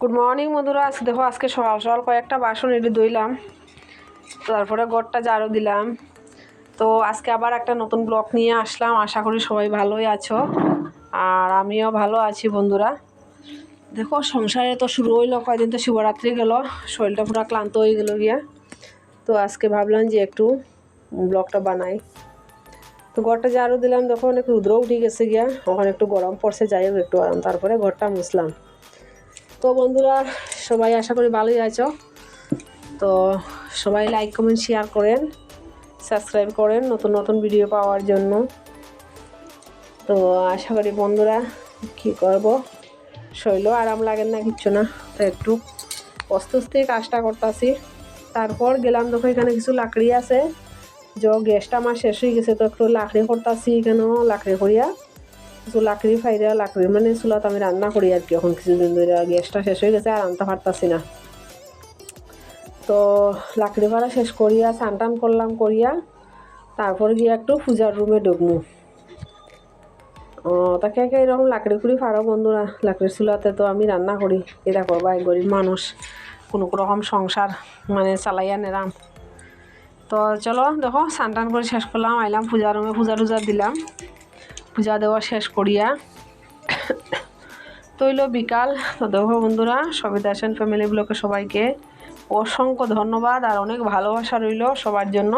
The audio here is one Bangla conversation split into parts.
গুড মর্নিং বন্ধুরা। আজকে দেখো, আজকে সকাল সকাল কয়েকটা বাসন এটি ধুইলাম। তারপরে ঘরটা ঝাড়ু দিলাম। তো আজকে আবার একটা নতুন ব্লগ নিয়ে আসলাম। আশা করি সবাই ভালোই আছো। আর আমিও ভালো আছি, বন্ধুরা। দেখো, সংসারে তো শুরু হইল, কয়দিন তো শিবরাত্রি গেল। শরীরটা পুরো ক্লান্ত হয়ে গেল গিয়া। তো আজকে ভাবলাম যে একটু ব্লগটা বানাই। তো ঘরটা ঝাড়ু দিলাম, দেখো, অনেক রুদ্র উঠে গেছে গিয়া। ওখানে একটু গরম পড়ছে, যাই হোক, একটু আরাম তারপরে ঘরটা মুছলাম। তো বন্ধুরা, সবাই আশা করি ভালোই আছো। তো সবাই লাইক কমেন্ট শেয়ার করেন সাবস্ক্রাইব করেন নতুন নতুন ভিডিও পাওয়ার জন্য। তো আশা করি বন্ধুরা কি করব? শৈলও আরাম লাগে না, কিচ্ছু না। তো একটু অস্তে আস্তে কাজটা করতেছি। তারপর গেলাম দেখো, এখানে কিছু লাকড়ি আছে। যে গ্যাসটা আমার শেষ হয়ে গেছে, তো একটু লাকড়ি করতেছি এখানেও, লাকড়ি করিয়া। কিছু লাকড়ি ফাইরা লাকড়ি মানে চুলাত আমি রান্না করি আর কি, এখন কিছুদিন ধরে গ্যাসটা শেষ হয়ে গেছে আর আনতে পারতাছি না। তো লাকড়ি ভাড়া শেষ করিয়া স্নান টান করলাম করিয়া তারপর গিয়ে একটু পূজার রুমে ঢুকমু। ও তাকে একে এরকম লাকড়ি কুড়ি ফাড়ো বন্ধুরা লাকড়ির চুলাতে তো আমি রান্না করি। এটা করবা গরিব মানুষ, কোনো রকম সংসার মানে চালাইয়া নেরাম তো চলো, দেখো স্নান টান করে শেষ করলাম আইলাম পূজার রুমে পূজা টুজা দিলাম। পূজা দেওয়া শেষ করিয়া তৈল বিকাল। তো দেখো বন্ধুরা, সবিতা সেন ফ্যামিলি ব্লকে সবাইকে অসংখ্য ধন্যবাদ আর অনেক ভালোবাসা রইল সবার জন্য।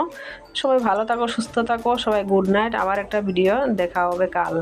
সবাই ভালো থাকো, সুস্থ থাকো, সবাই গুড নাইট আবার একটা ভিডিও দেখা হবে কাল।